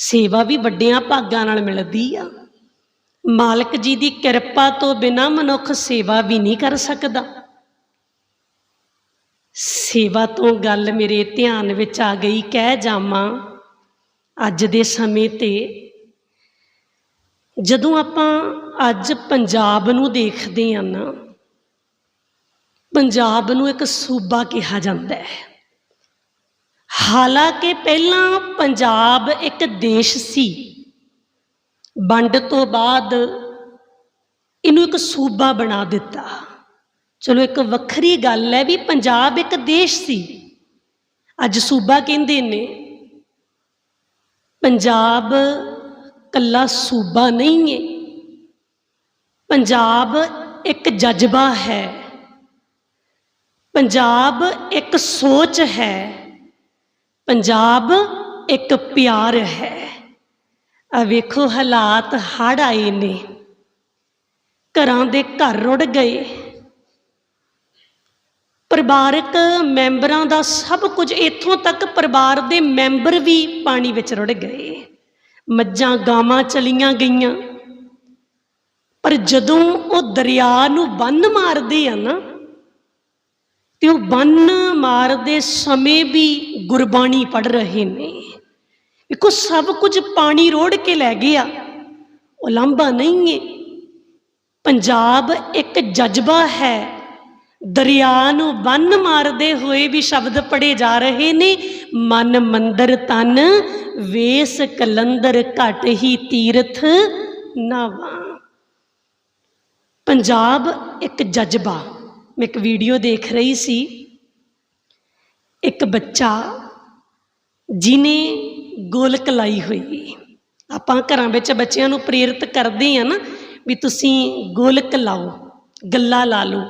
ਸੇਵਾ ਵੀ ਵੱਡਿਆਂ ਭਾਗਾਂ ਨਾਲ ਮਿਲਦੀ ਆ। ਮਾਲਕ ਜੀ ਦੀ ਕਿਰਪਾ ਤੋਂ ਬਿਨਾ ਮਨੁੱਖ ਸੇਵਾ ਵੀ ਨਹੀਂ ਕਰ ਸਕਦਾ। ਸੇਵਾ ਤੋਂ ਗੱਲ ਮੇਰੇ ਧਿਆਨ ਵਿੱਚ ਆ ਗਈ, ਕਹਿ ਜਾਵਾਂ, ਅੱਜ ਦੇ ਸਮੇਂ ਤੇ ਜਦੋਂ ਆਪਾਂ ਅੱਜ ਪੰਜਾਬ ਨੂੰ ਦੇਖਦੇ ਹਾਂ ਨਾ, ਪੰਜਾਬ ਨੂੰ ਇੱਕ ਸੂਬਾ ਕਿਹਾ ਜਾਂਦਾ ਹੈ। ਹਾਲਾਂਕਿ ਪਹਿਲਾਂ ਪੰਜਾਬ ਇੱਕ ਦੇਸ਼ ਸੀ। ਵੰਡ ਤੋਂ ਬਾਅਦ ਇਹਨੂੰ ਇੱਕ ਸੂਬਾ ਬਣਾ ਦਿੱਤਾ। ਚਲੋ ਇੱਕ ਵੱਖਰੀ ਗੱਲ ਹੈ ਵੀ ਪੰਜਾਬ ਇੱਕ ਦੇਸ਼ ਸੀ। ਅੱਜ ਸੂਬਾ ਕਹਿੰਦੇ ਨੇ, ਪੰਜਾਬ ਕੱਲਾ ਸੂਬਾ ਨਹੀਂ ਹੈ। ਪੰਜਾਬ ਇੱਕ ਜਜ਼ਬਾ ਹੈ। ਪੰਜਾਬ ਇੱਕ ਸੋਚ ਹੈ। ਪੰਜਾਬ ਇੱਕ ਪਿਆਰ ਹੈ। ਆ ਵੇਖੋ ਹਾਲਾਤ ਹੜ੍ਹ ਆਏ ਨੇ। ਘਰਾਂ ਦੇ ਘਰ ਰੁੜ ਗਏ। ਪਰਿਵਾਰਕ ਮੈਂਬਰਾਂ ਦਾ ਸਭ ਕੁਝ ਇੱਥੋਂ ਤੱਕ ਪਰਿਵਾਰ ਦੇ ਮੈਂਬਰ ਵੀ ਪਾਣੀ ਵਿੱਚ ਰੁੜ ਗਏ। ਮੱਝਾਂ ਗਾਵਾਂ ਚਲੀਆਂ ਗਈਆਂ। ਪਰ ਜਦੋਂ ਉਹ ਦਰਿਆ ਨੂੰ ਬੰਨ ਮਾਰਦੇ ਆ ਨਾ ਤੇ ਉਹ ਬੰਨ ਮਾਰਦੇ ਸਮੇਂ ਵੀ ਗੁਰਬਾਣੀ ਪੜ ਰਹੇ ਨੇ। ਵੇਖੋ, ਸਭ ਕੁਝ ਪਾਣੀ ਰੋੜ ਕੇ ਲੈ ਗਿਆ। ਉਹ ਲਾਂਭਾ ਨਹੀਂ ਹੈ ਪੰਜਾਬ ਇੱਕ ਜਜ਼ਬਾ ਹੈ। ਦਰਿਆ ਨੂੰ ਬੰਨ ਮਾਰਦੇ ਹੋਏ ਵੀ ਸ਼ਬਦ ਪੜੇ ਜਾ ਰਹੇ ਨੇ। ਮਨ ਮੰਦਰ ਤਨ, ਵੇਸ ਕਲੰਦਰ ਘਟ ਹੀ ਤੀਰਥ ਨਾਵਾ। ਪੰਜਾਬ ਇੱਕ ਜਜ਼ਬਾ। ਮੈਂ ਇੱਕ ਵੀਡੀਓ ਦੇਖ ਰਹੀ ਸੀ। ਇੱਕ ਬੱਚਾ ਜਿਨੇ ਗੋਲਕ ਲਾਈ ਹੋਈ ਆਪਾਂ ਘਰਾਂ ਵਿੱਚ ਬੱਚਿਆਂ ਨੂੰ ਪ੍ਰੇਰਿਤ ਕਰਦੇ ਆ ਨਾ ਵੀ ਤੁਸੀਂ ਗੋਲਕ ਲਾਓ ਗੱਲਾ ਲਾ ਲਓ।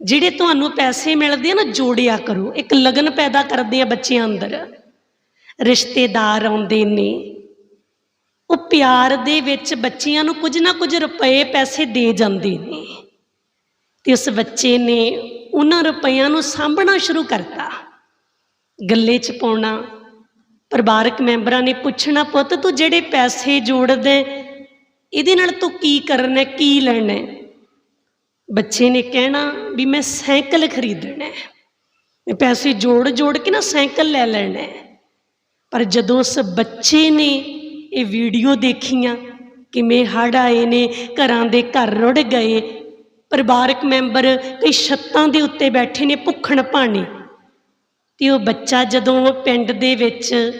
ਜਿਹੜੇ ਤੁਹਾਨੂੰ ਪੈਸੇ ਮਿਲਦੇ ਆ ਨਾ, ਜੋੜਿਆ ਕਰੋ। ਇੱਕ ਲਗਨ ਪੈਦਾ ਕਰਦੇ ਆ ਬੱਚਿਆਂ ਅੰਦਰ। ਰਿਸ਼ਤੇਦਾਰ ਆਉਂਦੇ ਨੇ। ਉਹ ਪਿਆਰ ਦੇ ਵਿੱਚ ਬੱਚਿਆਂ ਨੂੰ ਕੁਝ ਨਾ ਕੁਝ ਰੁਪਏ ਪੈਸੇ ਦੇ ਜਾਂਦੇ ਨੇ। ਤੇ ਉਸ ਬੱਚੇ ਨੇ ਉਹਨਾਂ ਰੁਪਈਆਂ ਨੂੰ ਸਾਂਭਣਾ ਸ਼ੁਰੂ ਕਰਤਾ। ਗੱਲੇ 'ਚ ਪਾਉਣਾ, ਪਰਿਵਾਰਕ ਮੈਂਬਰਾਂ ਨੇ ਪੁੱਛਣਾ, ਪੁੱਤ, ਤੂੰ ਜਿਹੜੇ ਪੈਸੇ ਜੋੜਦੇ ਇਹਦੇ ਨਾਲ ਤੂੰ ਕੀ ਕਰਨਾ, ਕੀ ਲੈਣਾ ਬੱਚੇ ਨੇ ਕਹਿਣਾ ਵੀ ਮੈਂ ਸਾਈਕਲ ਖਰੀਦਣਾ ਹੈ। ਮੈਂ ਪੈਸੇ ਜੋੜ ਜੋੜ ਕੇ ਨਾ ਸਾਈਕਲ ਲੈ ਲੈਣਾ ਪਰ ਜਦੋਂ ਉਸ ਬੱਚੇ ਨੇ ਇਹ ਵੀਡੀਓ ਦੇਖੀਆਂ ਕਿਵੇਂ ਹੜ੍ਹ ਆਏ ਨੇ, ਘਰਾਂ ਦੇ ਘਰ ਰੁੜ ਗਏ ਪਰਿਵਾਰਕ ਮੈਂਬਰ ਕਈ ਛੱਤਾਂ ਦੇ ਉੱਤੇ ਬੈਠੇ ਨੇ ਭੁੱਖਣ ਭਾਣੇ। ਤੇ ਉਹ ਬੱਚਾ ਜਦੋਂ ਪਿੰਡ ਦੇ ਵਿੱਚ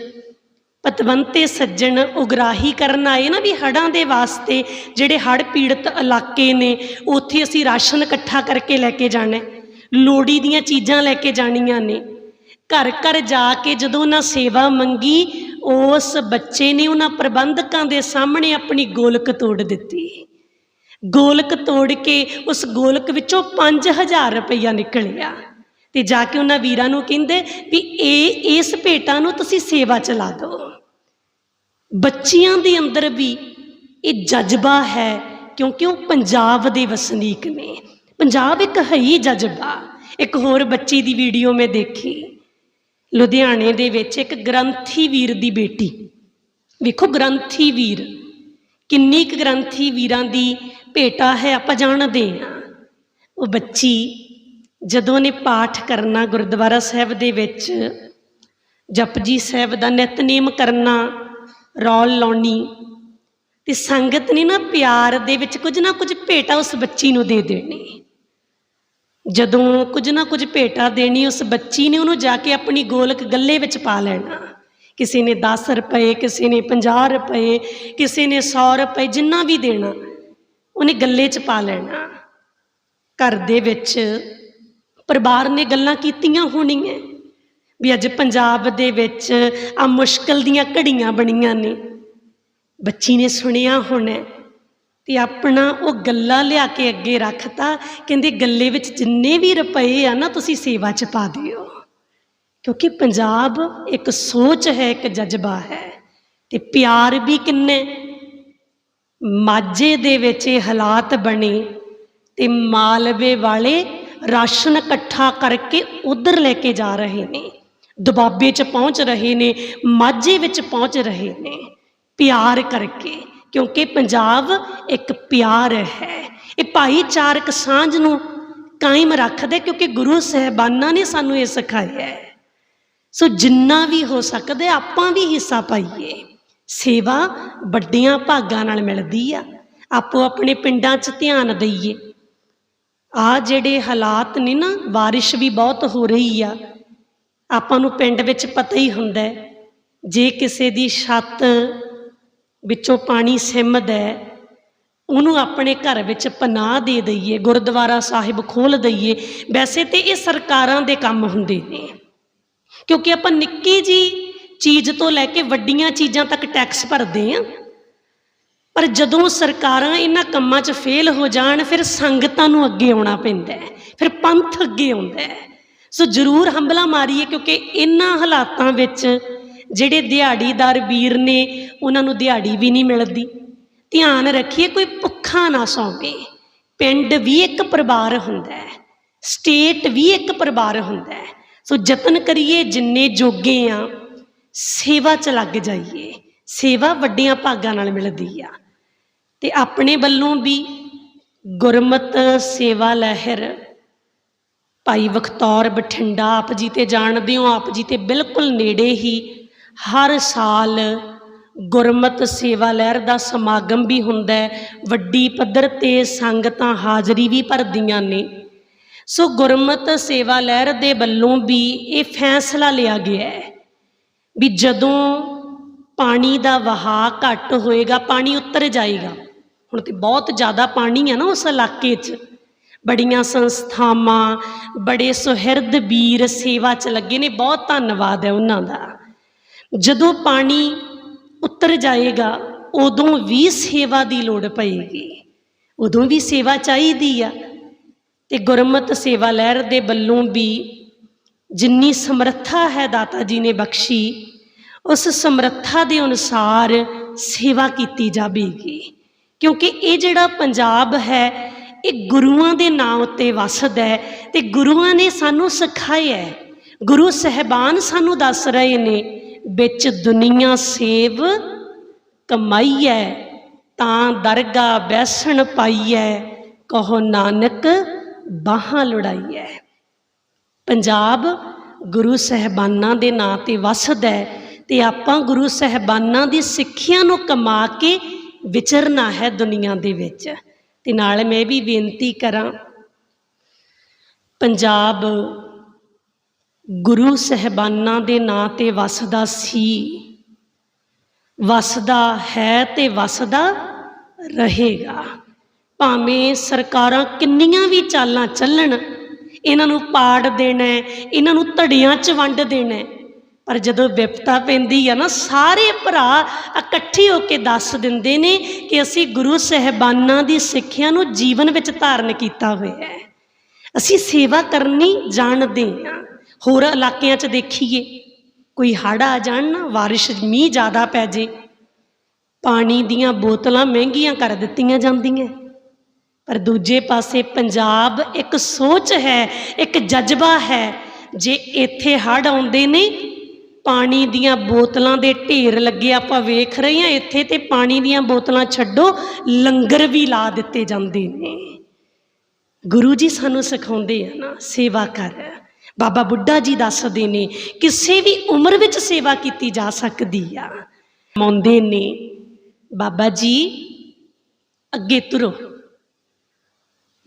ਪਤਵੰਤੇ ਸੱਜਣ ਉਗਰਾਹੀ ਕਰਨ ਆਏ ਨਾ ਵੀ ਹੜ੍ਹਾਂ ਦੇ ਵਾਸਤੇ ਜਿਹੜੇ ਹੜ੍ਹ ਪੀੜਤ ਇਲਾਕੇ ਨੇ, ਉੱਥੇ ਅਸੀਂ ਰਾਸ਼ਨ ਇਕੱਠਾ ਕਰਕੇ ਲੈ ਕੇ ਜਾਣਾ ਹੈ। ਲੋੜੀ ਦੀਆਂ ਚੀਜ਼ਾਂ ਲੈ ਕੇ ਜਾਣੀਆਂ ਨੇ। ਘਰ ਘਰ ਜਾ ਕੇ ਜਦੋਂ ਉਹਨਾਂ ਸੇਵਾ ਮੰਗੀ, ਉਸ ਬੱਚੇ ਨੇ ਉਹਨਾਂ ਪ੍ਰਬੰਧਕਾਂ ਦੇ ਸਾਹਮਣੇ ਆਪਣੀ ਗੋਲਕ ਤੋੜ ਦਿੱਤੀ। ਗੋਲਕ ਤੋੜ ਕੇ ਉਸ ਗੋਲਕ ਵਿੱਚੋਂ 5000 ਰੁਪਈਆ ਨਿਕਲਿਆ ਤੇ ਜਾ ਕੇ ਉਹਨਾਂ ਵੀਰਾਂ ਨੂੰ ਕਹਿੰਦੇ ਵੀ ਇਹ, ਇਸ ਭੇਟਾ ਨੂੰ ਤੁਸੀਂ ਸੇਵਾ ਚ ਲਾ ਦਿਓ ਬੱਚਿਆਂ ਦੇ ਅੰਦਰ ਵੀ ਇਹ ਜਜ਼ਬਾ ਹੈ, ਕਿਉਂਕਿ ਉਹ ਪੰਜਾਬ ਦੇ ਵਸਨੀਕ ਨੇ। ਪੰਜਾਬ ਇੱਕ ਹੈ ਹੀ ਜਜ਼ਬਾ। ਇੱਕ ਹੋਰ ਬੱਚੀ ਦੀ ਵੀਡੀਓ ਮੈਂ ਦੇਖੀ। ਲੁਧਿਆਣੇ ਦੇ ਵਿੱਚ ਇੱਕ ਗ੍ਰੰਥੀ ਵੀਰ ਦੀ ਬੇਟੀ। ਵੇਖੋ ਗ੍ਰੰਥੀ ਵੀਰ। ਕਿੰਨੀ ਕੁ ਗ੍ਰੰਥੀ ਵੀਰਾਂ ਦੀ ਭੇਟਾ ਹੈ ਆਪਾਂ ਜਾਣਦੇ ਹਾਂ। ਉਹ ਬੱਚੀ ਜਦੋਂ ਨੇ ਪਾਠ ਕਰਨਾ ਗੁਰਦੁਆਰਾ ਸਾਹਿਬ ਦੇ ਵਿੱਚ, ਜਪਜੀ ਸਾਹਿਬ ਦਾ ਨਿਤਨੇਮ ਕਰਨਾ, ਰੌਲ ਲਾਉਣੀ, ਤੇ ਸੰਗਤ ਨੇ ਨਾ ਪਿਆਰ ਦੇ ਵਿੱਚ ਕੁਝ ਨਾ ਕੁਝ ਭੇਟਾ ਉਸ ਬੱਚੀ ਨੂੰ ਦੇ ਦੇਣੀ। ਜਦੋਂ ਕੁਝ ਨਾ ਕੁਝ ਭੇਟਾ ਦੇਣੀ, ਉਸ ਬੱਚੀ ਨੇ ਉਹਨੂੰ ਜਾ ਕੇ ਆਪਣੀ ਗੋਲਕ ਗੱਲੇ ਵਿੱਚ ਪਾ ਲੈਣਾ। ਕਿਸੇ ਨੇ 10 ਰੁਪਏ, ਕਿਸੇ ਨੇ 50 ਰੁਪਏ, ਕਿਸੇ ਨੇ 100 ਰੁਪਏ, ਜਿੰਨਾ ਵੀ ਦੇਣਾ, ਉਹਨੇ ਗੱਲੇ 'ਚ ਪਾ ਲੈਣਾ। ਘਰ ਦੇ ਵਿੱਚ ਪਰਿਵਾਰ ਨੇ ਗੱਲਾਂ ਕੀਤੀਆਂ ਹੋਣੀਆਂ। ਵੀ ਅੱਜ ਪੰਜਾਬ ਦੇ ਵਿੱਚ ਆ ਮੁਸ਼ਕਲ ਦੀਆਂ ਘੜੀਆਂ ਬਣੀਆਂ ਨੇ। ਬੱਚੀ ਨੇ ਸੁਣਿਆ ਹੋਣਾ ਤੇ ਆਪਣਾ ਉਹ ਗੱਲਾ ਲਿਆ ਕੇ ਅੱਗੇ ਰੱਖਤਾ, ਕਹਿੰਦੇ ਗੱਲੇ ਵਿੱਚ ਜਿੰਨੇ ਵੀ ਰੁਪਏ ਆ ਨਾ ਤੁਸੀਂ ਸੇਵਾ 'ਚ ਪਾ ਦਿਓ। ਕਿਉਂਕਿ ਪੰਜਾਬ ਇੱਕ ਸੋਚ ਹੈ, ਇੱਕ ਜਜ਼ਬਾ ਹੈ ਤੇ ਪਿਆਰ ਵੀ ਕਿੰਨੇ। ਮਾਝੇ ਦੇ ਵਿੱਚ ਇਹ ਹਾਲਾਤ ਬਣੇ ਤੇ ਮਾਲਵੇ ਵਾਲੇ ਰਾਸ਼ਨ ਇਕੱਠਾ ਕਰਕੇ ਉਧਰ ਲੈ ਕੇ ਜਾ ਰਹੇ ਨੇ। ਦੁਬਾਬੇ 'ਚ ਪਹੁੰਚ ਰਹੇ ਨੇ, ਮਾਝੇ ਵਿੱਚ ਪਹੁੰਚ ਰਹੇ ਨੇ ਪਿਆਰ ਕਰਕੇ, ਕਿਉਂਕਿ ਪੰਜਾਬ ਇੱਕ ਪਿਆਰ ਹੈ। ਇਹ ਭਾਈਚਾਰਕ ਸਾਂਝ ਨੂੰ ਕਾਇਮ ਰੱਖਦਾ ਕਿਉਂਕਿ ਗੁਰੂ ਸਹਿਬਾਨਾਂ ਨੇ ਸਾਨੂੰ ਇਹ ਸਿਖਾਇਆ ਹੈ। ਸੋ ਜਿੰਨਾ ਵੀ ਹੋ ਸਕਦਾ ਆਪਾਂ ਵੀ ਹਿੱਸਾ ਪਾਈਏ। ਸੇਵਾ ਵੱਡੀਆਂ ਭਾਗਾਂ ਨਾਲ ਮਿਲਦੀ ਆ। ਆਪੋ ਆਪਣੇ ਪਿੰਡਾਂ 'ਚ ਧਿਆਨ ਦਈਏ। ਆ ਜਿਹੜੇ ਹਾਲਾਤ ਨੇ ਨਾ, ਬਾਰਿਸ਼ ਵੀ ਬਹੁਤ ਹੋ ਰਹੀ ਆ। ਆਪਾਂ ਨੂੰ ਪਿੰਡ ਵਿੱਚ ਪਤਾ ਹੀ ਹੁੰਦਾ ਜੇ ਕਿਸੇ ਦੀ ਛੱਤ ਵਿੱਚੋਂ ਪਾਣੀ ਸਿਮਦਾ ਉਹਨੂੰ ਆਪਣੇ ਘਰ ਵਿੱਚ ਪਨਾਹ ਦੇ ਦਈਏ, ਗੁਰਦੁਆਰਾ ਸਾਹਿਬ ਖੋਲ ਦਈਏ। ਵੈਸੇ ਤੇ ਇਹ ਸਰਕਾਰਾਂ ਦੇ ਕੰਮ ਹੁੰਦੇ ਨੇ। ਕਿਉਂਕਿ ਆਪਾਂ ਨਿੱਕੀ ਜੀ ਚੀਜ਼ ਤੋਂ ਲੈ ਕੇ ਵੱਡੀਆਂ ਚੀਜ਼ਾਂ ਤੱਕ ਟੈਕਸ ਭਰਦੇ ਆ ਪਰ ਜਦੋਂ ਸਰਕਾਰਾਂ ਇਹਨਾਂ ਕੰਮਾਂ 'ਚ ਫੇਲ ਹੋ ਜਾਣ, ਫਿਰ ਸੰਗਤਾਂ ਨੂੰ ਅੱਗੇ ਆਉਣਾ ਪੈਂਦਾ ਹੈ, ਫਿਰ ਪੰਥ ਅੱਗੇ ਆਉਂਦਾ ਹੈ। ਸੋ ਜ਼ਰੂਰ ਹੰਬਲਾ ਮਾਰੀਏ ਕਿਉਂਕਿ ਇਹਨਾਂ ਹਾਲਾਤਾਂ ਵਿੱਚ ਜਿਹੜੇ ਦਿਹਾੜੀਦਾਰ ਵੀਰ ਨੇ, ਉਹਨਾਂ ਨੂੰ ਦਿਹਾੜੀ ਵੀ ਨਹੀਂ ਮਿਲਦੀ। ਧਿਆਨ ਰੱਖੀਏ ਕੋਈ ਭੁੱਖਾ ਨਾ ਸੌਵੇ। ਪਿੰਡ ਵੀ ਇੱਕ ਪਰਿਵਾਰ ਹੁੰਦਾ ਹੈ ਸਟੇਟ ਵੀ ਇੱਕ ਪਰਿਵਾਰ ਹੁੰਦਾ ਹੈ। ਸੋ ਯਤਨ ਕਰੀਏ, ਜਿੰਨੇ ਜੋਗੇ ਆ, ਸੇਵਾ 'ਚ ਲੱਗ ਜਾਈਏ। ਸੇਵਾ ਵੱਡੀਆਂ ਭਾਗਾਂ ਨਾਲ ਮਿਲਦੀ ਆ। ਤੇ ਆਪਣੇ ਵੱਲੋਂ ਵੀ ਗੁਰਮਤ, ਸੇਵਾ ਲਹਿਰ, ਭਾਈ ਬਖਤੌਰ ਬਠਿੰਡਾ, ਆਪ ਜੀ ਤੇ ਜਾਣਦੇ ਹੋ, ਆਪ ਜੀ ਤੇ ਬਿਲਕੁਲ ਨੇੜੇ ਹੀ ਹਰ ਸਾਲ ਗੁਰਮਤ, ਸੇਵਾ ਲਹਿਰ ਦਾ ਸਮਾਗਮ ਵੀ ਹੁੰਦਾ ਹੈ। ਵੱਡੀ ਪੱਧਰ ਤੇ ਸੰਗਤਾਂ ਹਾਜ਼ਰੀ ਵੀ ਭਰਦੀਆਂ ਨੇ। ਸੋ ਗੁਰਮਤ ਸੇਵਾ ਲਹਿਰ ਦੇ ਵੱਲੋਂ ਵੀ ਇਹ ਫੈਸਲਾ ਲਿਆ ਗਿਆ ਹੈ ਵੀ ਜਦੋਂ ਪਾਣੀ ਦਾ ਵਹਾਅ ਘੱਟ ਹੋਏਗਾ, ਪਾਣੀ ਉੱਤਰ ਜਾਏਗਾ। ਹੁਣ ਤੇ ਬਹੁਤ ਜ਼ਿਆਦਾ ਪਾਣੀ ਹੈ ਨਾ ਉਸ ਇਲਾਕੇ 'ਚ। ਬੜੀਆਂ ਸੰਸਥਾਵਾਂ, ਬੜੇ ਸੁਹਿਰਦ ਵੀਰ ਸੇਵਾ 'ਚ ਲੱਗੇ ਨੇ, ਬਹੁਤ ਧੰਨਵਾਦ ਹੈ ਉਹਨਾਂ ਦਾ। ਜਦੋਂ ਪਾਣੀ ਉੱਤਰ ਜਾਏਗਾ, ਉਦੋਂ ਵੀ ਸੇਵਾ ਦੀ ਲੋੜ ਪਏਗੀ। ਉਦੋਂ ਵੀ ਸੇਵਾ ਚਾਹੀਦੀ ਆ। ਤੇ ਗੁਰਮਤ ਸੇਵਾ ਲਹਿਰ ਦੇ ਵੱਲੋਂ ਵੀ ਜਿੰਨੀ ਸਮਰੱਥਾ ਹੈ ਦਾਤਾ ਜੀ ਨੇ ਬਖਸ਼ੀ, ਉਸ ਸਮਰੱਥਾ ਦੇ ਅਨੁਸਾਰ ਸੇਵਾ ਕੀਤੀ ਜਾਵੇਗੀ। ਕਿਉਂਕਿ ਇਹ ਜਿਹੜਾ ਪੰਜਾਬ ਹੈ, ਇਹ ਗੁਰੂਆਂ ਦੇ ਨਾਂ ਉੱਤੇ ਵਸਦਾ ਹੈ ਤੇ ਗੁਰੂਆਂ ਨੇ ਸਾਨੂੰ ਸਿਖਾਇਆ ਹੈ। ਗੁਰੂ ਸਹਿਬਾਨ ਸਾਨੂੰ ਦੱਸ ਰਹੇ ਨੇ, ਵਿੱਚ ਦੁਨੀਆ ਸੇਵ ਕਮਾਈ ਹੈ, ਤਾਂ ਦਰਗਾ ਬੈਸਣ ਪਾਈ ਹੈ, ਕਹੋ ਨਾਨਕ ਬਾਹਾਂ ਲੁੜਾਈਐ ਪੰਜਾਬ ਗੁਰੂ ਸਹਿਬਾਨਾਂ ਦੇ ਨਾਂ ਤੇ ਵਸਦਾ ਹੈ ਤੇ ਆਪਾਂ ਗੁਰੂ ਸਹਿਬਾਨਾਂ ਦੀ ਸਿੱਖਿਆ ਨੂੰ ਕਮਾ ਕੇ ਵਿਚਰਨਾ ਹੈ ਦੁਨੀਆ ਦੇ ਵਿੱਚ। ਤੇ ਨਾਲ ਮੈਂ ਵੀ ਬੇਨਤੀ ਕਰਾਂ, ਪੰਜਾਬ ਗੁਰੂ ਸਹਿਬਾਨਾਂ ਦੇ ਨਾਂ ਤੇ ਵਸਦਾ ਸੀ। ਵਸਦਾ ਹੈ ਤੇ ਵਸਦਾ ਰਹੇਗਾ। ਭਾਵੇਂ ਸਰਕਾਰਾਂ ਕਿੰਨੀਆਂ ਵੀ ਚਾਲਾਂ ਚੱਲਣ, ਇਹਨਾਂ ਨੂੰ ਪਾੜ ਦੇਣਾ ਇਹਨਾਂ ਨੂੰ ਧੜਿਆਂ 'ਚ ਵੰਡ ਦੇਣਾ ਪਰ ਜਦੋਂ ਵਿਪਤਾ ਪੈਂਦੀ ਆ ਨਾ, ਸਾਰੇ ਭਰਾ ਇਕੱਠੇ ਹੋ ਕੇ ਦੱਸ ਦਿੰਦੇ ਨੇ ਕਿ ਅਸੀਂ ਗੁਰੂ ਸਹਿਬਾਨਾਂ ਦੀ ਸਿੱਖਿਆ ਨੂੰ ਜੀਵਨ ਵਿੱਚ ਧਾਰਨ ਕੀਤਾ ਹੋਇਆ ਹੈ। ਅਸੀਂ ਸੇਵਾ ਕਰਨੀ ਜਾਣਦੇ ਹਾਂ। ਹੋਰ ਇਲਾਕਿਆਂ 'ਚ ਦੇਖੀਏ, ਕੋਈ ਹੜ੍ਹ ਆ ਜਾਣ ਨਾ, ਬਾਰਿਸ਼, ਮੀਂਹ ਜ਼ਿਆਦਾ ਪੈ ਜੇ, ਪਾਣੀ ਦੀਆਂ ਬੋਤਲਾਂ ਮਹਿੰਗੀਆਂ ਕਰ ਦਿੱਤੀਆਂ ਜਾਂਦੀਆਂ। ਪਰ ਦੂਜੇ ਪਾਸੇ ਪੰਜਾਬ ਇੱਕ ਸੋਚ ਹੈ, ਇੱਕ ਜਜ਼ਬਾ ਹੈ। ਜੇ ਇੱਥੇ ਹੜ੍ਹ ਆਉਂਦੇ ਨੇ, ਪਾਣੀ ਦੀਆਂ ਬੋਤਲਾਂ ਦੇ ਢੇਰ ਲੱਗੇ ਆਪਾਂ ਵੇਖ ਰਹੇ ਹਾਂ, ਇੱਥੇ ਤੇ ਪਾਣੀ ਦੀਆਂ ਬੋਤਲਾਂ ਛੱਡੋ, ਲੰਗਰ ਵੀ ਲਾ ਦਿੱਤੇ ਜਾਂਦੇ ਨੇ। ਗੁਰੂ ਜੀ ਸਾਨੂੰ ਸਿਖਾਉਂਦੇ ਆ ਨਾ, ਸੇਵਾ ਕਰ। ਬਾਬਾ ਬੁੱਢਾ ਜੀ ਦੱਸਦੇ ਨੇ, ਕਿਸੇ ਵੀ ਉਮਰ ਵਿੱਚ ਸੇਵਾ ਕੀਤੀ ਜਾ ਸਕਦੀ ਆ। ਮੰਨਦੇ ਨੇ, ਬਾਬਾ ਜੀ, ਅੱਗੇ ਤੁਰੋ।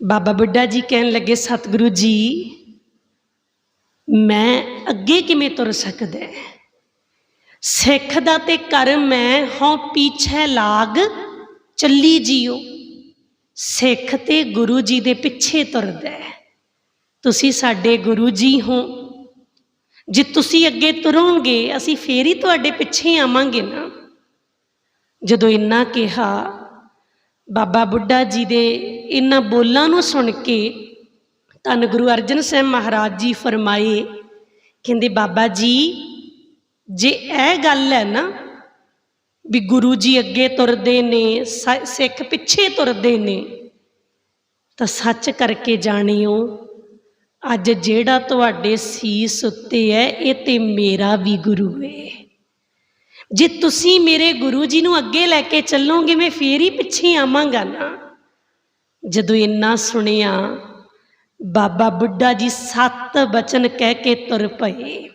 ਬਾਬਾ ਬੁੱਢਾ ਜੀ ਕਹਿਣ ਲੱਗੇ, ਸਤਿਗੁਰੂ ਜੀ, ਮੈਂ ਅੱਗੇ ਕਿਵੇਂ ਤੁਰ ਸਕਦਾ ਸਿੱਖ ਦਾ ਤੇ ਕਰਮ ਹੈ, ਹਉ ਪੀਛੇ ਲਾਗ ਚੱਲੀ ਜਿਓ। ਸਿੱਖ ਤੇ ਗੁਰੂ ਜੀ ਦੇ ਪਿੱਛੇ ਤੁਰਦਾ ਤੁਸੀਂ ਸਾਡੇ ਗੁਰੂ ਜੀ ਹੋ। ਜੇ ਤੁਸੀਂ ਅੱਗੇ ਤੁਰੋਗੇ, ਅਸੀਂ ਫੇਰ ਹੀ ਤੁਹਾਡੇ ਪਿੱਛੇ ਆਵਾਂਗੇ ਨਾ। ਜਦੋਂ ਇੰਨਾ ਕਿਹਾ ਬਾਬਾ ਬੁੱਢਾ ਜੀ ਦੇ ਇਹਨਾਂ ਬੋਲਾਂ ਨੂੰ ਸੁਣ ਕੇ ਧੰਨ ਗੁਰੂ ਅਰਜਨ ਸਾਹਿਬ ਮਹਾਰਾਜ ਜੀ ਫਰਮਾਏ, ਕਹਿੰਦੇ, ਬਾਬਾ ਜੀ, ਜੇ ਇਹ ਗੱਲ ਹੈ ਨਾ ਵੀ ਗੁਰੂ ਜੀ ਅੱਗੇ ਤੁਰਦੇ ਨੇ, ਸ- ਸਿੱਖ ਪਿੱਛੇ ਤੁਰਦੇ ਨੇ, ਤਾਂ ਸੱਚ ਕਰਕੇ ਜਾਣਿਓ, ਅੱਜ ਜਿਹੜਾ ਤੁਹਾਡੇ ਸੀਸ ਉੱਤੇ ਹੈ, ਇਹ ਤੇ ਮੇਰਾ ਵੀ ਗੁਰੂ ਹੈ। ਜੇ ਤੁਸੀਂ ਮੇਰੇ ਗੁਰੂ ਜੀ ਨੂੰ ਅੱਗੇ ਲੈ ਕੇ ਚੱਲੋਗੇ, ਮੈਂ ਫੇਰ ਹੀ ਪਿੱਛੇ ਆਵਾਂਗਾ ਨਾ। ਜਦੋਂ ਇੰਨਾ ਸੁਣਿਆ, ਬਾਬਾ ਬੁੱਢਾ ਜੀ ਸੱਤ ਬਚਨ ਕਹਿ ਕੇ ਤੁਰ ਪਏ।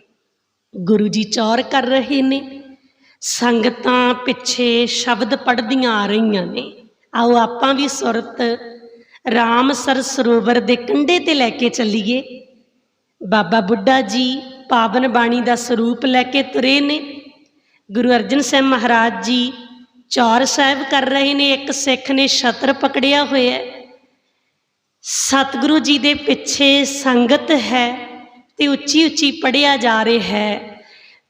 ਗੁਰੂ ਜੀ ਚੌਰ ਕਰ ਰਹੇ ਨੇ, ਸੰਗਤਾਂ ਪਿੱਛੇ ਸ਼ਬਦ ਪੜ੍ਹਦੀਆਂ ਆ ਰਹੀਆਂ ਨੇ। ਆਓ ਆਪਾਂ ਵੀ ਸੁਰਤ ਰਾਮਸਰ ਸਰੋਵਰ ਦੇ ਕੰਢੇ ਤੇ ਲੈ ਕੇ ਚੱਲੀਏ। ਬਾਬਾ ਬੁੱਢਾ ਜੀ ਪਾਵਨ ਬਾਣੀ ਦਾ ਸਰੂਪ ਲੈ ਕੇ ਤੁਰੇ ਨੇ। ਗੁਰੂ ਅਰਜਨ ਸਾਹਿਬ ਮਹਾਰਾਜ ਜੀ ਚੌਰ ਸਾਹਿਬ ਕਰ ਰਹੇ ਨੇ, ਇੱਕ ਸਿੱਖ ਨੇ ਛਤਰ ਪਕੜਿਆ ਹੋਇਆ ਸਤਿਗੁਰੂ ਜੀ ਦੇ ਪਿੱਛੇ ਸੰਗਤ ਹੈ ਤੇ ਉੱਚੀ ਉੱਚੀ ਪੜਿਆ ਜਾ ਰਿਹਾ ਹੈ।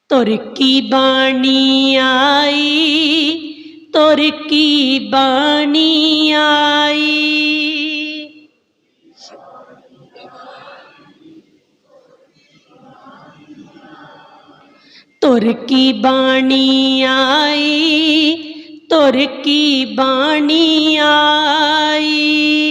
ਤੁਰ ਕੀ ਬਾਣੀ ਆਈ ਤੁਰ ਕੀ ਬਾਣੀ ਆਈ। ਤੁਰ ਕੀ ਬਾਣੀ ਆਈ? ਤੁਰ ਕੀ ਬਾਣੀ ਆਈ?